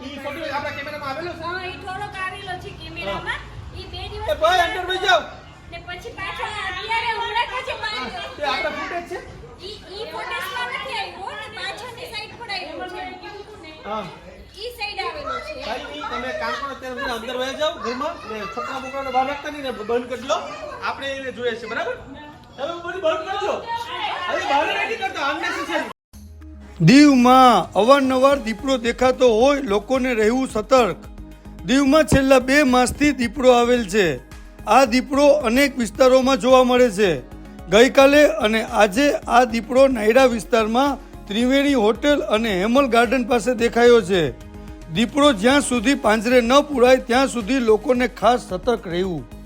ઈ photo આપણા કેમેરામાં આવેલો છે? હા, ઈ થોડોક આવેલો છે કેમેરામાં. ઈ બે દિવસ ભાઈ અંદર વહી જાવ ને પછી પાછો અત્યારે હમણાં પછી બાર- તે આપણો ફૂટેજ છે? ઈ- ઈ ફોટેજમાં નથી આવ્યો ને પાછળની સાઈડ પર આવ્યો છે. હા. ઈ સાઈડ આવેલો છે. ભાઈ તમે કામ કરો અત્યારે અંદર વહી જાઓ ઘરમાં ને છોકરા બોકરાને બહાર રાખતા નહીં ને બંધ કરી લો આપણે એને જોઈએ છે બરાબર હવે બધું બંધ કરજો હવે બહાર નથી કરતા unnecessary. દીવમાં અવારનવાર દીપડો દેખાતો હોય, લોકોને રહેવું સતર્ક. દીવમાં છેલ્લા બે માસથી દીપડો આવેલ છે. આ દીપડો અનેક વિસ્તારોમાં જોવા મળે છે. ગઈકાલે અને આજે આ દીપડો નાયડા વિસ્તારમાં ત્રિવેણી હોટેલ અને હેમલ ગાર્ડન પાસે દેખાયો છે. દીપડો જ્યાં સુધી પાંજરે ન પુરાય, ત્યાં સુધી લોકોને ખાસ સતર્ક રહેવું.